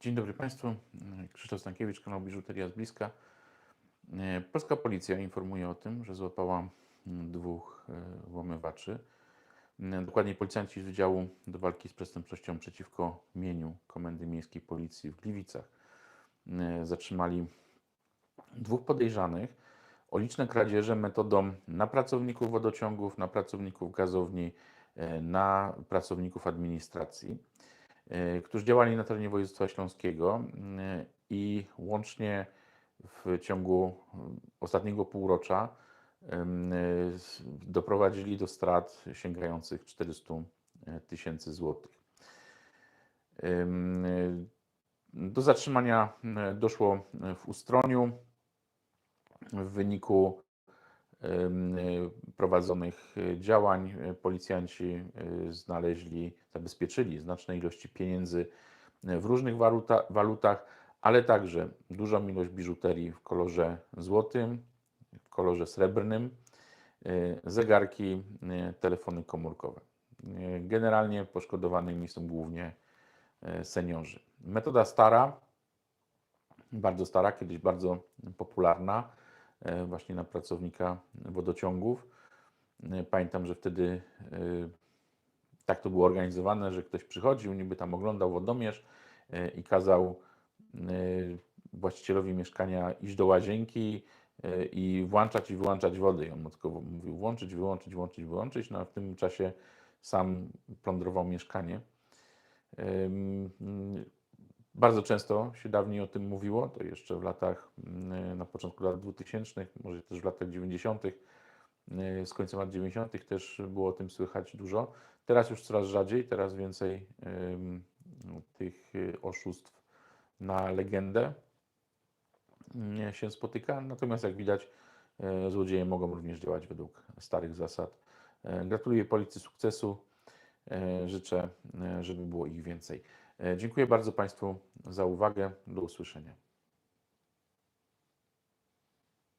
Dzień dobry Państwu. Krzysztof Stankiewicz, kanał Biżuteria z bliska. Polska policja informuje o tym, że złapała dwóch e, włamywaczy. Dokładnie policjanci z Wydziału do Walki z Przestępczością przeciwko mieniu Komendy Miejskiej Policji w Gliwicach e, zatrzymali dwóch podejrzanych o liczne kradzieże metodą na pracowników wodociągów, na pracowników gazowni, e, na pracowników administracji którzy działali na terenie województwa śląskiego e, i łącznie w ciągu mm, ostatniego półrocza e, doprowadzili do strat sięgających 400 tysięcy złotych. E, Do zatrzymania e, doszło w Ustroniu w wyniku e, prowadzonych działań policjanci e, znaleźli, zabezpieczyli znaczne ilości pieniędzy e, w różnych waluta, walutach, ale także dużą ilość biżuterii w kolorze złotym, w kolorze srebrnym, e, zegarki, telefony komórkowe. Generalnie poszkodowanymi są głównie seniorzy. Metoda stara, bardzo stara, kiedyś bardzo popularna, właśnie na pracownika wodociągów. E, Pamiętam, że wtedy e, tak to było organizowane, że ktoś przychodził, niby tam oglądał wodomierz e, i kazał e, właścicielowi mieszkania iść do łazienki e, i włączać i wyłączać wodę. I on tylko mówił włączyć, wyłączyć, włączyć, wyłączyć, no a w tym czasie sam plądrował mieszkanie. Bardzo często się dawniej o tym mówiło, to jeszcze w latach, mm, na początku lat 2000, może też w latach 90., y, z końca lat 90. też było o tym słychać dużo. Teraz już coraz rzadziej, teraz więcej tych y, oszustw na legendę mm, się spotyka. Natomiast jak widać, złodzieje mogą również działać według starych zasad. Gratuluję policji sukcesu. E, Życzę, e, żeby było ich więcej. E, Dziękuję bardzo Państwu za uwagę. Do usłyszenia.